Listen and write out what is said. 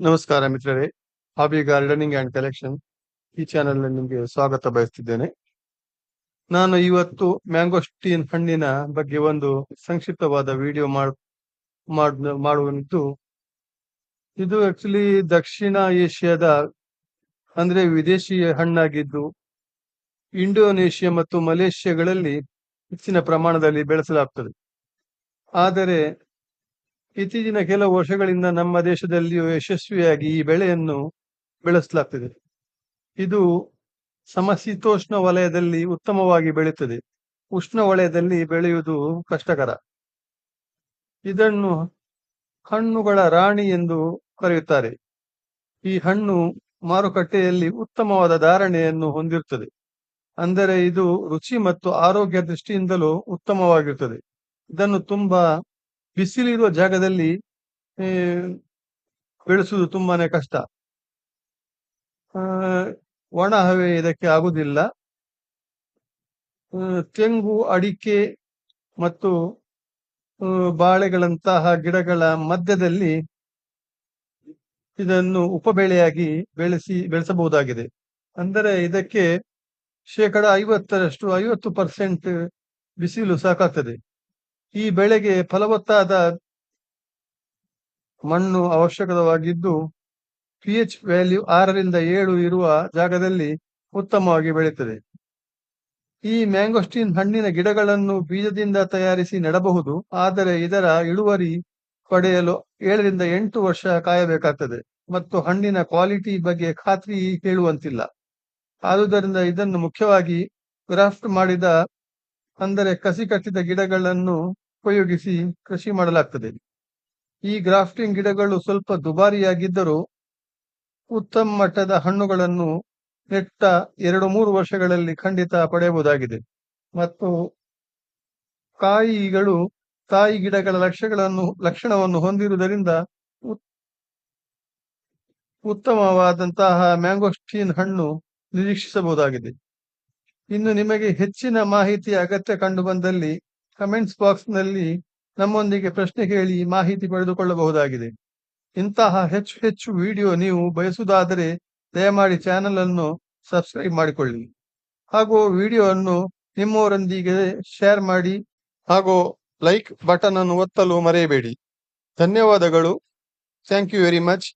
ನಮಸ್ಕಾರ ಮಿತ್ರರೇ hobby gardening and collection ಈ ಚಾನೆಲ್ ನಿಮಗೆ ಸ್ವಾಗತ ಬಯಸ್ತಿದ್ದೇನೆ. ನಾನು ಇವತ್ತು ಮ್ಯಾಂಗೋಸ್ಟೀನ್ ಹಣ್ಣಿನ ಬಗ್ಗೆ ಒಂದು ಸಂಕ್ಷಿಪ್ತವಾದ ವಿಡಿಯೋ ಮಾಡ್, ಮಾಡ್- ಮಾಡುವಂತು ಇದು ಆಕ್ಚುಲಿ ದಕ್ಷಿಣ ಏಷ್ಯಾದ ಅಂದ್ರೆ ವಿದೇಶಿ ಹಣ್ಣಾಗಿದ್ದು, ಇಂಡೋನೇಷ್ಯಾ ಮತ್ತು ಮಲೇಷ್ಯಾಗಳಲ್ಲಿ ಹೆಚ್ಚಿನ ಪ್ರಮಾಣದಲ್ಲಿ ಬೆಳೆಸಲಾಗ್ತದೆ. ಆದರೆ ಇತ್ತೀಚಿನ ಕೆಲವು ವರ್ಷಗಳಿಂದ ನಮ್ಮ ದೇಶದಲ್ಲಿಯೂ ಯಶಸ್ವಿಯಾಗಿ ಈ ಬೆಳೆಯನ್ನು ಬೆಳೆಸಲಾಗ್ತಿದೆ. ಇದು ಸಮಶೀತೋಷ್ಣ ವಲಯದಲ್ಲಿ ಉತ್ತಮವಾಗಿ ಬೆಳೆಯುತ್ತದೆ ಉಷ್ಣ ವಲಯದಲ್ಲಿ ಬೆಳೆಯುವುದು ಕಷ್ಟಕರ. ಇದನ್ನು ಹಣ್ಣುಗಳ ರಾಣಿ ಎಂದು ಕರೆಯುತ್ತಾರೆ. ಈ ಹಣ್ಣು ಮಾರುಕಟ್ಟೆಯಲ್ಲಿ ಉತ್ತಮವಾದ ಧಾರಣೆಯನ್ನು ಹೊಂದಿರುತ್ತದೆ. ಅಂದರೆ ಇದು ರುಚಿ ಮತ್ತು ಆರೋಗ್ಯ ದೃಷ್ಟಿಯಿಂದಲೂ ಉತ್ತಮವಾಗಿರುತ್ತದೆ. ಇದನ್ನು ತುಂಬಾ ಬಿಸಿಲಿರುವ ಜಾಗದಲ್ಲಿ ಬೆಳೆಸುವುದು ತುಂಬಾನೇ ಕಷ್ಟ. ಒಣ ಹವೆ ಇದಕ್ಕೆ ಆಗುದಿಲ್ಲ. ತೆಂಗು, ಅಡಿಕೆ ಮತ್ತು ಬಾಳೆಗಳಂತಹ ಗಿಡಗಳ ಮಧ್ಯದಲ್ಲಿ ಇದನ್ನು ಉಪಬೆಳೆಯಾಗಿ ಬೆಳೆಸಿ, ಬೆಳೆಸಬಹುದಾಗಿದೆ. ಅಂದರೆ ಇದಕ್ಕೆ ಶೇಕಡ ಐವತ್ತರಷ್ಟು, ಐವತ್ತು ಪರ್ಸೆಂಟ್ ಬಿಸಿಲು ಸಾಕಾಗ್ತದೆ. ಈ ಬೆಳೆಗೆ ಫಲವತ್ತಾದ ಮಣ್ಣು ಅವಶ್ಯಕವಾಗಿದ್ದು, ಪಿ ಎಚ್ ವ್ಯಾಲ್ಯೂ ಆರರಿಂದ ಏಳು ಇರುವ ಜಾಗದಲ್ಲಿ ಉತ್ತಮವಾಗಿ ಬೆಳೆಯುತ್ತದೆ ಈ ಮ್ಯಾಂಗೋಸ್ಟೀನ್ ಹಣ್ಣಿನ ಗಿಡಗಳನ್ನು ಬೀಜದಿಂದ ತಯಾರಿಸಿ ನೆಡಬಹುದು, ಆದರೆ ಇದರ ಇಳುವರಿ ಪಡೆಯಲು ಏಳರಿಂದ ಎಂಟು ವರ್ಷ ಕಾಯಬೇಕಾಗ್ತದೆ ಮತ್ತು ಹಣ್ಣಿನ ಕ್ವಾಲಿಟಿ ಬಗ್ಗೆ ಖಾತ್ರಿ ಹೇಳುವಂತಿಲ್ಲ. ಆದುದರಿಂದ ಇದನ್ನು ಮುಖ್ಯವಾಗಿ ಗ್ರಾಫ್ಟ್ ಮಾಡಿದ ಅಂದರೆ ಕಸಿ ಕಟ್ಟಿದ ಗಿಡಗಳನ್ನು ಉಪಯೋಗಿಸಿ ಕೃಷಿ ಮಾಡಲಾಗ್ತದೆ. ಈ ಗ್ರಾಫ್ಟಿಂಗ್ ಗಿಡಗಳು ಸ್ವಲ್ಪ ದುಬಾರಿಯಾಗಿದ್ದರೂ ಉತ್ತಮ ಮಟ್ಟದ ಹಣ್ಣುಗಳನ್ನು ನೆಟ್ಟ ಎರಡು ಮೂರು ವರ್ಷಗಳಲ್ಲಿ ಖಂಡಿತ ಪಡೆಯಬಹುದಾಗಿದೆ. ಮತ್ತು ಕಾಯಿಗಳು, ತಾಯಿ ಗಿಡಗಳ ಲಕ್ಷಗಳನ್ನು, ಲಕ್ಷಣವನ್ನು ಹೊಂದಿರುವುದರಿಂದ ಉತ್- ಉತ್ತಮವಾದಂತಹ ಮ್ಯಾಂಗೋಸ್ಟೀನ್ ಹಣ್ಣು ನಿರೀಕ್ಷಿಸಬಹುದಾಗಿದೆ. ಇನ್ನು ನಿಮಗೆ ಹೆಚ್ಚಿನ ಮಾಹಿತಿ ಅಗತ್ಯ ಕಂಡು ಬಂದಲ್ಲಿ ಕಮೆಂಟ್ಸ್ ಬಾಕ್ಸ್ನಲ್ಲಿ ನಮ್ಮೊಂದಿಗೆ ಪ್ರಶ್ನೆ ಕೇಳಿ ಮಾಹಿತಿ ಪಡೆದುಕೊಳ್ಳಬಹುದಾಗಿದೆ. ಇಂತಹ ಹೆಚ್ಚು ಹೆಚ್ಚು ವಿಡಿಯೋ ನೀವು ಬಯಸುವುದಾದರೆ ದಯಮಾಡಿ ಚಾನೆಲ್ ಅನ್ನು ಸಬ್ಸ್ಕ್ರೈಬ್ ಮಾಡಿಕೊಳ್ಳಿ. ಹಾಗೂ ವಿಡಿಯೋವನ್ನು ನಿಮ್ಮವರೊಂದಿಗೆ ಶೇರ್ ಮಾಡಿ ಹಾಗೂ ಲೈಕ್ ಬಟನ್ ಅನ್ನು ಒತ್ತಲು ಮರೆಯಬೇಡಿ. ಧನ್ಯವಾದಗಳು. Thank you very much.